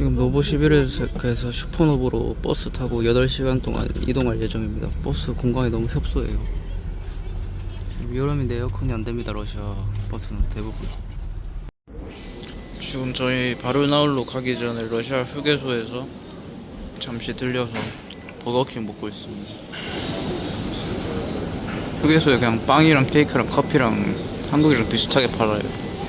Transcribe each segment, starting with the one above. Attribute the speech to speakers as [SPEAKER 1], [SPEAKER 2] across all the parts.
[SPEAKER 1] 지금 노보시비르스크에서 슈퍼노브로 버스 타고 8시간 동안 이동할 예정입니다. 버스 공간이 너무 협소해요. 지금 여름인데 에어컨이 안 됩니다. 러시아 버스는 대부분. 지금 저희 바르나울로 가기 전에 러시아 휴게소에서 잠시 들려서 버거킹 먹고 있습니다. 휴게소에 그냥 빵이랑 케이크랑 커피랑 한국이랑 비슷하게 팔아요.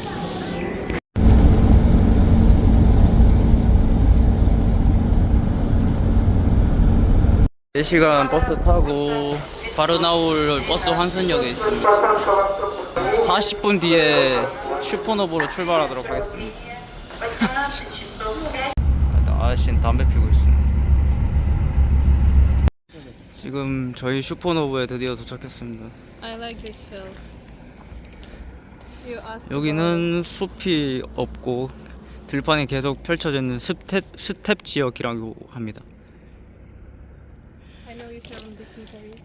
[SPEAKER 1] 4시간 버스 타고 바르나울 버스 환승역에 있습니다. 40분 뒤에 슈퍼노브로 출발하도록 하겠습니다. 아저씨는 담배 피고 있습니다. 지금 저희 슈퍼노브에 드디어 도착했습니다.
[SPEAKER 2] I like
[SPEAKER 1] 여기는 숲이 없고 들판이 계속 펼쳐져 있는 스텝, 스텝 지역이라고 합니다.
[SPEAKER 2] Interview.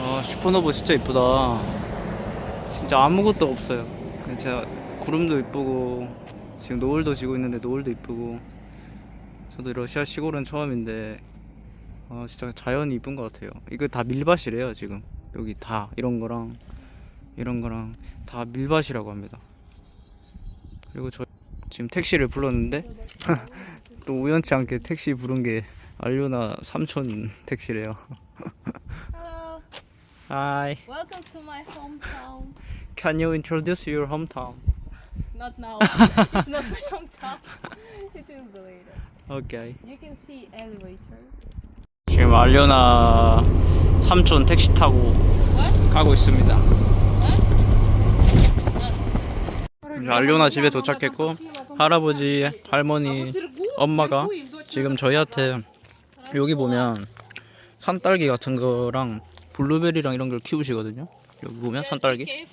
[SPEAKER 1] 아 슈퍼노브 진짜 이쁘다. 진짜 아무것도 없어요. 그냥 진짜 구름도 이쁘고 지금 노을도 지고 있는데 노을도 이쁘고. 저도 러시아 시골은 처음인데 아 진짜 자연이 이쁜 것 같아요. 이거 다 밀밭이래요 지금. 여기 다 이런 거랑 이런 거랑 다 밀밭이라고 합니다 그리고 저 지금 택시를 불렀는데 또 우연치 않게 택시 부른 게 알료나 삼촌 택시래요
[SPEAKER 2] Hello,
[SPEAKER 1] Hi
[SPEAKER 2] welcome to my hometown.
[SPEAKER 1] Can you introduce your hometown?
[SPEAKER 2] Not now. it's not my hometown. it will be later.
[SPEAKER 1] Okay.
[SPEAKER 2] You can see elevator.
[SPEAKER 1] 지금 알려나 삼촌 택시 타고
[SPEAKER 2] What?
[SPEAKER 1] 가고 있습니다. 알려나 집에 도착했고 할아버지, 할머니, 엄마가 지금 저희한테 여기 보면 산딸기 같은 거랑 블루베리랑 이런 걸 키우시거든요. 여기 보면 산딸기.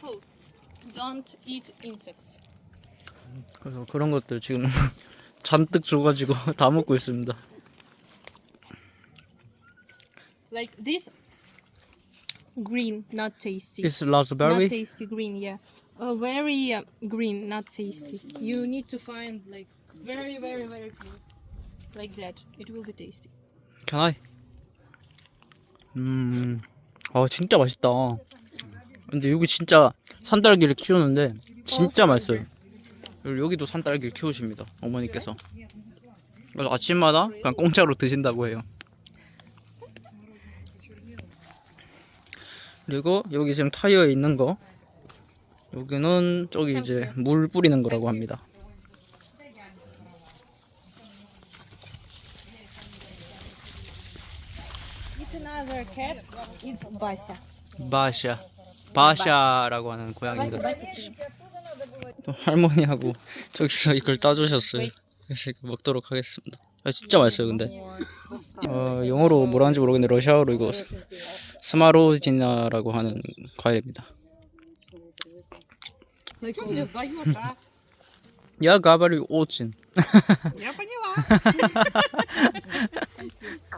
[SPEAKER 1] 그래서 그런 것들 지금 잔뜩 줘가지고 다 먹고 있습니다.
[SPEAKER 2] Like this. Green, not tasty.
[SPEAKER 1] It's
[SPEAKER 2] Not
[SPEAKER 1] raspberry.
[SPEAKER 2] tasty green, yeah. Uh, very uh, green, not tasty. You need to find like very, very, very green. Like that. It will be tasty.
[SPEAKER 1] Can I? 음, 아 진짜 맛있다. 근데 여기 진짜 산딸기를 키우는데 진짜 맛있어요. 그리고 여기도 산딸기를 키우십니다. 어머니께서. 그래서 아침마다 그냥 공짜로 드신다고 해요. 그리고 여기 지금 타이어에 있는 거 여기는 저기 이제 물 뿌리는 거라고 합니다.
[SPEAKER 2] 바샤.
[SPEAKER 1] 바샤. 바샤라고 하는 고양이가 또 할머니하고 저기서 이걸 따주셨어요. 그래서 먹도록 하겠습니다. 아, 진짜 맛있어요, 근데. 어, 영어로 뭐라 하는지 모르겠는데 러시아어로 이거 스- 스마로지나라고 하는 과일입니다.
[SPEAKER 2] Like
[SPEAKER 3] Что мне сдаешь, а?
[SPEAKER 1] 야 가바리 오친.
[SPEAKER 3] Я поняла.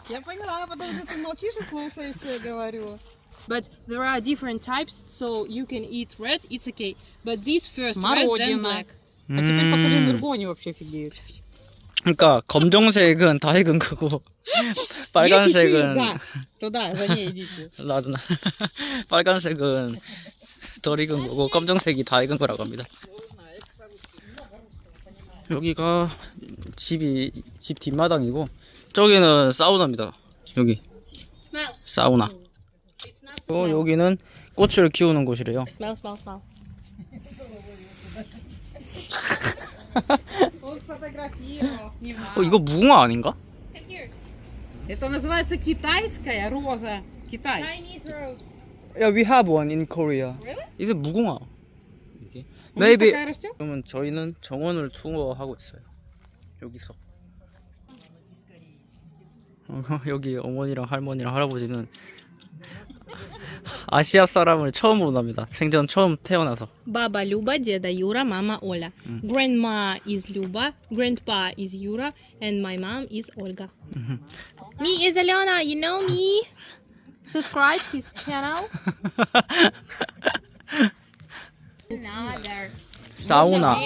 [SPEAKER 3] Я поняла, потому что ты молчишь и слушаешь, что я говорю.
[SPEAKER 2] But there are different types, so you can eat red, it's okay. But this first red, then
[SPEAKER 3] Смородина.
[SPEAKER 2] black.
[SPEAKER 3] А теперь покажи
[SPEAKER 1] 음,
[SPEAKER 3] Бургу, они вообще офигеют.
[SPEAKER 1] 그러니까 검정색은 다익은 거고 빨간색은
[SPEAKER 3] 또다
[SPEAKER 1] 라드나 빨간색은 덜 익은 거고 검정색이 다 익은 거라고 합니다. 여기가 집이 집 뒷마당이고 저기는 사우나입니다. 여기 사우나. 또 여기는 꽃을 키우는 곳이래요.
[SPEAKER 2] Smell, smell, smell.
[SPEAKER 3] Он сфотографировал, снимал.
[SPEAKER 1] 어 이거 무궁화 아닌가?
[SPEAKER 2] Come here.
[SPEAKER 3] Это называется китайская роза. Китай.
[SPEAKER 2] Chinese rose.
[SPEAKER 1] Yeah, we have one in Korea.
[SPEAKER 2] Really?
[SPEAKER 1] 이게 무궁화. 이게
[SPEAKER 3] У них
[SPEAKER 1] maybe
[SPEAKER 3] такая растет?
[SPEAKER 1] 그러면 저희는 정원을 투어하고 있어요. 여기서. 어, 여기 어머니랑 할머니랑 할아버지는 아시아 사람을 처음 만납니다. 생전 처음 태어나서.
[SPEAKER 2] Баба Люба, деда Юра, мама Оля. Grandma is Люба, grandpa is Юра, and my mom is Olga. Me is Alena, you know me. Subscribe his channel. Another.
[SPEAKER 1] 사우나.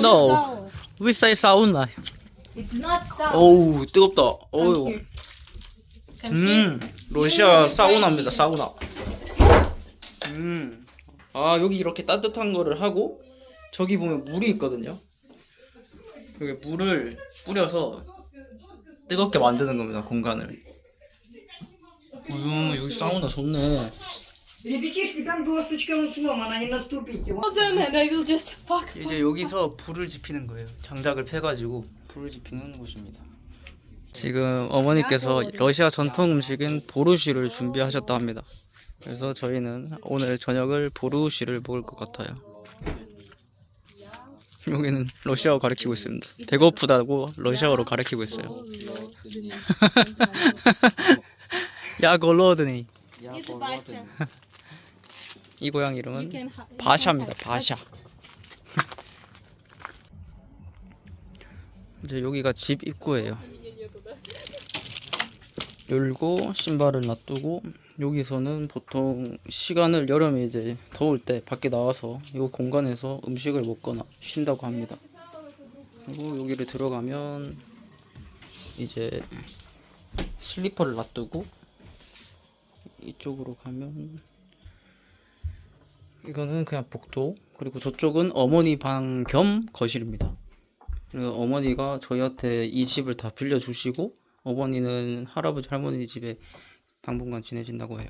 [SPEAKER 1] No. We say 사우나.
[SPEAKER 2] It's not so.
[SPEAKER 1] 오우 뜨겁다.
[SPEAKER 2] Come
[SPEAKER 1] 어우.
[SPEAKER 2] here. Come here.
[SPEAKER 1] 음 러시아 사우나입니다. 사우나. 음. 아 여기 이렇게 따뜻한 거를 하고 저기 보면 물이 있거든요. 여기 물을 뿌려서 뜨겁게 만드는 겁니다. 공간을. 음 여기 사우나 좋네.
[SPEAKER 4] Ребятишки, там досточка ну, сломана, не наступите. Вот.
[SPEAKER 2] Then and I will just fuck.
[SPEAKER 1] 이제 여기서 불을 지피는 거예요. 장작을 패가지고 불을 지피는 곳입니다. 지금 어머니께서 러시아 전통 음식인 보루쉬를 준비하셨다 합니다. 그래서 저희는 오늘 저녁을 보루쉬를 먹을 것 같아요. 여기는 러시아어 가르치고 있습니다. 배고프다고 러시아어로 가르치고 있어요. 야 골로드니. 이 고양 이름은 바샤입니다. 바샤. 이제 여기가 집 입구예요. 열고 신발을 놔두고 여기서는 보통 시간을 여름에 이제 더울 때 밖에 나와서 이 공간에서 음식을 먹거나 쉰다고 합니다. 그리고 여기를 들어가면 이제 슬리퍼를 놔두고 이쪽으로 가면 이거는 그냥 복도 그리고 저쪽은 어머니 방 겸 거실입니다. 그리고 어머니가 저희한테 이 집을 다 빌려주시고 어머니는 할아버지 할머니 집에 당분간 지내신다고 해요.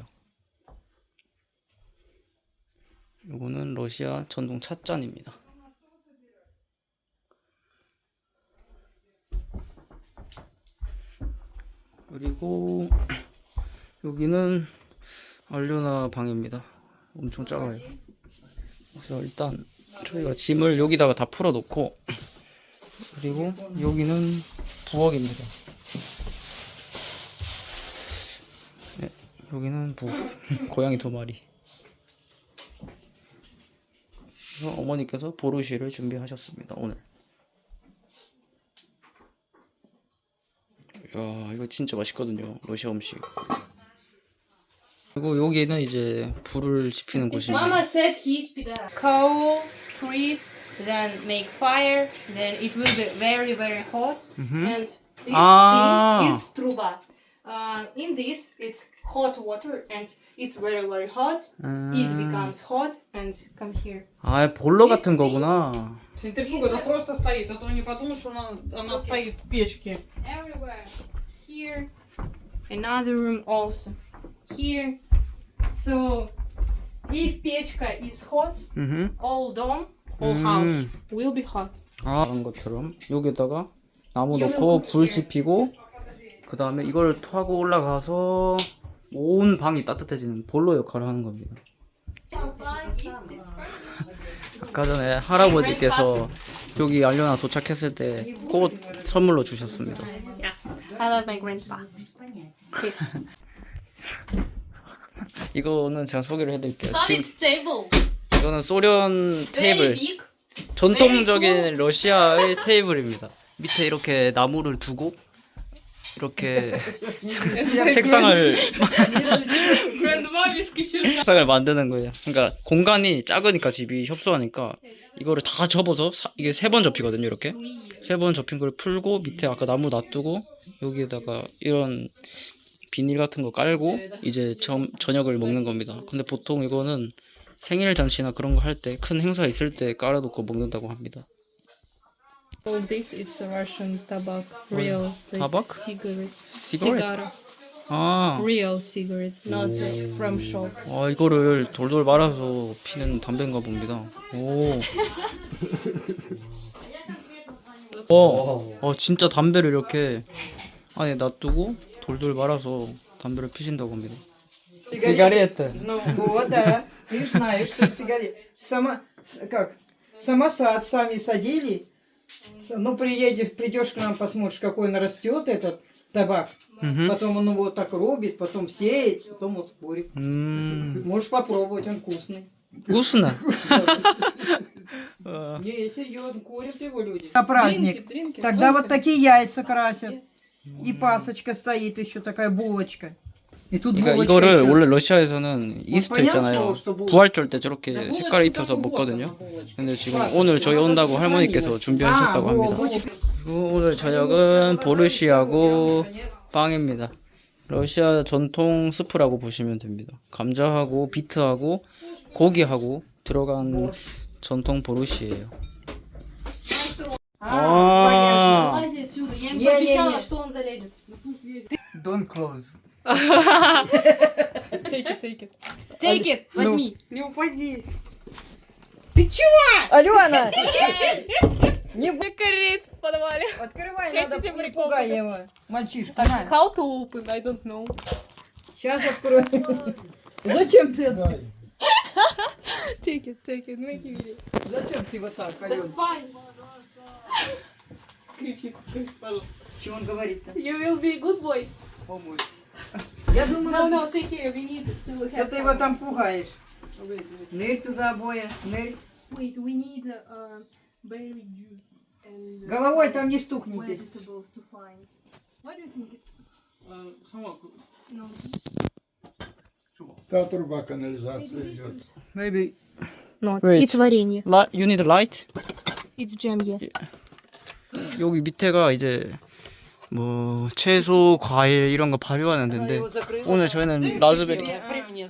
[SPEAKER 1] 이거는 러시아 전동 찻잔입니다. 그리고 여기는 알료나 방입니다. 엄청 작아요. 그래서 일단 저희가 짐을 여기다가 다 풀어놓고 그리고 여기는 부엌입니다. 여기는 부엌. 고양이 두 마리. 그래서 어머니께서 보루시를 준비하셨습니다. 오늘. 야 이거 진짜 맛있거든요. 러시아 음식. 그리고 여기는 이제 불을 지피는 곳입니다.
[SPEAKER 2] Mama said he's coal, trees, then make fire, then it will be very very hot, and this
[SPEAKER 1] Ah.
[SPEAKER 2] thing is truba. Uh, in this, it's hot water, and it's very very hot. It becomes hot, and come here.
[SPEAKER 1] 아 볼러 같은 거구나.
[SPEAKER 3] Центрифуга, она просто стоит, а то не подумаешь, что она, она стоит в печке.
[SPEAKER 2] Everywhere. Here, another room also. Here. So, if pechka is hot,
[SPEAKER 1] 음.
[SPEAKER 2] all dome, all
[SPEAKER 1] 음.
[SPEAKER 2] house will be hot.
[SPEAKER 1] 아, 그런 것처럼 여기다가 나무
[SPEAKER 2] 이거는
[SPEAKER 1] 넣고 불
[SPEAKER 2] 국시에.
[SPEAKER 1] 지피고 그 다음에 이걸 타고 올라가서 온 방이 따뜻해지는 볼로 역할을 하는 겁니다. 아까 전에 할아버지께서 여기 알려나 도착했을 때 꽃 선물로 주셨습니다.
[SPEAKER 2] I love my grandpa. Kiss.
[SPEAKER 1] 이거는 제가 소개를 해드릴게요. 지금
[SPEAKER 2] Solid table.
[SPEAKER 1] 이거는 소련 테이블,
[SPEAKER 2] big.
[SPEAKER 1] 전통적인 러시아의 테이블입니다. 밑에 이렇게 나무를 두고 이렇게 책상을. 책상을 만드는 거예요. 그러니까 공간이 작으니까 집이 협소하니까 이거를 다 접어서 사- 이게 세 번 접히거든요. 이렇게 세 번 접힌 걸 풀고 밑에 아까 나무 놔두고 여기에다가 이런 비닐 같은 거 깔고 이제 점, 저녁을 먹는 겁니다. 근데 보통 이거는 생일 잔치나 그런 거 할 때 큰 행사 있을 때 깔아놓고 먹는다고 합니다.
[SPEAKER 2] All this is Russian tobacco, real like
[SPEAKER 1] Tabak?
[SPEAKER 2] cigarettes.
[SPEAKER 1] Cigarette?
[SPEAKER 2] Cigar.
[SPEAKER 1] 아,
[SPEAKER 2] Real cigarettes, not uh, from shop.
[SPEAKER 1] 아 이거를 돌돌 말아서 피는 담배인가 봅니다. 오. 어, 어 진짜 담배를 이렇게 안에 놔두고 돌돌 말아서 담배를 피신다고 합니다.
[SPEAKER 4] Сигареты. Ну вот, да. Ты ж знаешь, что сигарет. Сама, с- как, самосад сами садили. Ну, приедешь, придешь к нам, посмотришь, какой он растет, этот табак.
[SPEAKER 1] Угу.
[SPEAKER 4] Потом он его так рубит, потом сеет, потом вот курит. Можешь попробовать, он вкусный.
[SPEAKER 1] Вкусно?
[SPEAKER 4] Не, серьезно, курят его люди. На праздник. Тогда вот такие яйца красят. И пасочка стоит еще, такая булочка.
[SPEAKER 1] 그러니까 이거를 원래 러시아에서는
[SPEAKER 4] 이스트
[SPEAKER 1] 있잖아요. 부활절 때 저렇게 색깔 입혀서 먹거든요. 근데 지금 오늘 저희 온다고 할머니께서 준비하셨다고 합니다. 그 오늘 저녁은 보르시하고 빵입니다. 러시아 전통 스프라고 보시면 됩니다. 감자하고 비트하고 고기하고 들어간 전통 보르시예요. 아.
[SPEAKER 2] 아.
[SPEAKER 1] Don't close.
[SPEAKER 3] Take it, take it.
[SPEAKER 2] Take it, возьми.
[SPEAKER 3] Не упади.
[SPEAKER 4] Алена! Не
[SPEAKER 2] Корейц в подвале.
[SPEAKER 4] Открывай,
[SPEAKER 2] Хотите
[SPEAKER 4] надо не
[SPEAKER 2] прикол?
[SPEAKER 4] пугай его. Мальчишка, на.
[SPEAKER 2] How to open? I don't know.
[SPEAKER 4] Сейчас открою. Зачем ты это?
[SPEAKER 2] Take it, take it, make it easy.
[SPEAKER 4] Зачем ты вот так, Алена?
[SPEAKER 2] Fine.
[SPEAKER 3] Кричит.
[SPEAKER 4] Чего он говорит-то?
[SPEAKER 2] You will be good boy.
[SPEAKER 4] Я думаю,
[SPEAKER 2] No,
[SPEAKER 4] надо-
[SPEAKER 2] no, stay here. We need to
[SPEAKER 4] что
[SPEAKER 2] have
[SPEAKER 4] ты его
[SPEAKER 2] some.
[SPEAKER 4] там пугаешь. Нырь туда, Боя, нырь.
[SPEAKER 2] Wait, we need uh, berry juice and uh,
[SPEAKER 4] Головой
[SPEAKER 2] some
[SPEAKER 4] там не стукнитесь.
[SPEAKER 2] vegetables to find. What do you think it's?
[SPEAKER 3] Сама
[SPEAKER 2] No.
[SPEAKER 5] Та труба канализации идет.
[SPEAKER 1] Maybe
[SPEAKER 2] Not.
[SPEAKER 1] Wait.
[SPEAKER 2] It's варенье.
[SPEAKER 1] li- you need light?
[SPEAKER 2] It's jam, yeah.
[SPEAKER 1] 여기 밑에가 이제 뭐 채소, 과일 이런 거 발효하는 데인데 오늘 저희는 라즈베리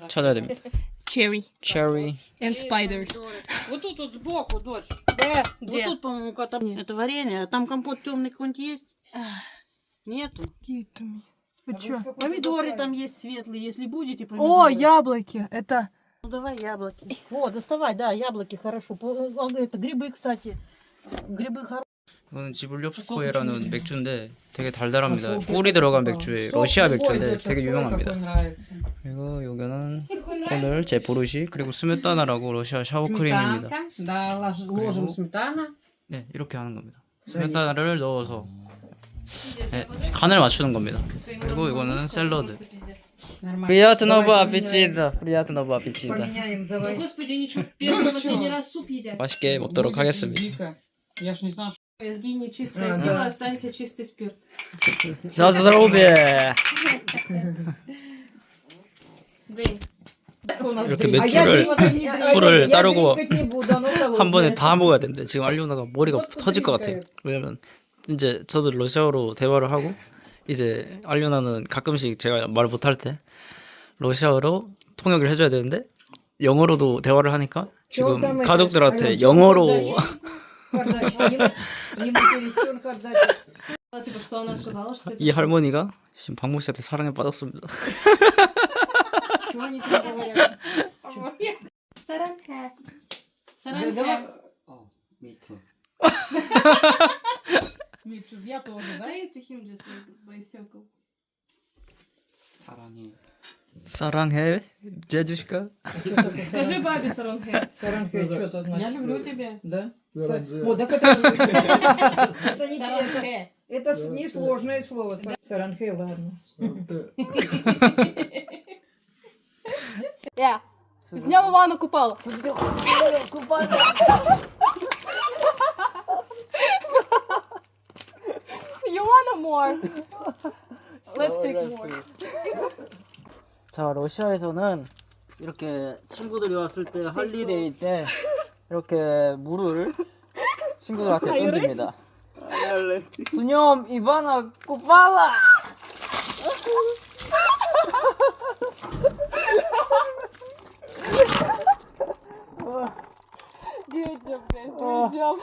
[SPEAKER 1] 찾아야 됩니다.
[SPEAKER 2] Cherry
[SPEAKER 1] 체리.
[SPEAKER 2] and spiders.
[SPEAKER 3] Вот тут вот сбоку, дочь.
[SPEAKER 2] Да,
[SPEAKER 3] Вот тут, по-моему, кота-
[SPEAKER 2] Нет.
[SPEAKER 3] это варенье. А там компот темный какой-нибудь есть? Нету. Помидоры там есть светлые, если будете
[SPEAKER 6] О,
[SPEAKER 3] помидоры.
[SPEAKER 6] яблоки. Это
[SPEAKER 3] Ну давай яблоки. О, доставай, да, яблоки хорошо. По- а, Это грибы, кстати. Грибы хорошие.
[SPEAKER 1] 이거는 지블렵스코에라는 맥주인데 되게 달달합니다. 꿀이 들어간 맥주예요. 러시아 맥주인데 되게 유명합니다. 그리고 여기는 오늘 제 보르시 그리고 스메타나라고 러시아 샤워크림입니다.
[SPEAKER 3] Да, лож- ложим сметана.
[SPEAKER 1] 네, 이렇게 하는 겁니다. 스메타나를 넣어서 네, 간을 맞추는 겁니다. 그리고 이거는 샐러드.
[SPEAKER 3] Нормально.
[SPEAKER 1] 프리아트노브 아피치다. 프리아트노브 아피치다.
[SPEAKER 4] Поменяем, давай.
[SPEAKER 2] Господи, ничего. Первый последний раз суп едят.
[SPEAKER 1] 맛있게 먹도록 하겠습니다.
[SPEAKER 3] Вика, Я ж не знаю, что
[SPEAKER 2] Сгинет чистая
[SPEAKER 4] А,
[SPEAKER 2] сила,
[SPEAKER 4] да.
[SPEAKER 2] останься чистый спирт.
[SPEAKER 1] 자, здоровье.
[SPEAKER 2] Блин.
[SPEAKER 3] у нас
[SPEAKER 1] 이렇게
[SPEAKER 3] дрель.
[SPEAKER 4] А я
[SPEAKER 1] 맥주를
[SPEAKER 4] дринкать не- а
[SPEAKER 1] 술을
[SPEAKER 4] я
[SPEAKER 1] 따르고
[SPEAKER 4] дринкать не буду, оно
[SPEAKER 1] 한 번에
[SPEAKER 4] холодное.
[SPEAKER 1] 다 먹어야 되는데 지금 알리오나가 머리가 터질 것 같아요. 왜냐면 이제 저도 러시아어로 대화를 하고 이제 알리오나는 가끔씩 제가 말 못할 때 러시아어로 통역을 해줘야 되는데 영어로도 대화를 하니까 지금
[SPEAKER 4] там это,
[SPEAKER 1] 가족들한테
[SPEAKER 4] Алён,
[SPEAKER 1] 영어로
[SPEAKER 4] Кардашьян, ему- ему чересчур Кардашьян.
[SPEAKER 2] Ну, типа, что она сказала, что это...
[SPEAKER 1] 이 할머니가 지금 박모 씨한테 사랑에 빠졌습니다.
[SPEAKER 4] Чего они там говорят?
[SPEAKER 2] Саранхэ.
[SPEAKER 4] Да,
[SPEAKER 2] Саранхэ.
[SPEAKER 4] давай-
[SPEAKER 3] Митчу, я тоже, да?
[SPEAKER 2] Say it to him just like by circle.
[SPEAKER 1] 사랑해, Саранхэ, дядюшка.
[SPEAKER 2] Скажи бабе Саранхэ.
[SPEAKER 4] Саранхэ, что это значит?
[SPEAKER 3] Э, я люблю тебя.
[SPEAKER 4] Да? О, так это не тебе. Это несложное слово. Саранхэ, ладно.
[SPEAKER 2] Я. С днем Ивана Купала. Купала. You want more? Let's take more.
[SPEAKER 1] 자 러시아에서는 이렇게 친구들이 왔을 때 할리데이 때 이렇게 물을 친구들한테 던집니다. 수념 이바나 꼬빨라.
[SPEAKER 2] Good job, guys. Good job.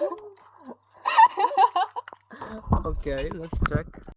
[SPEAKER 1] Okay, let's check.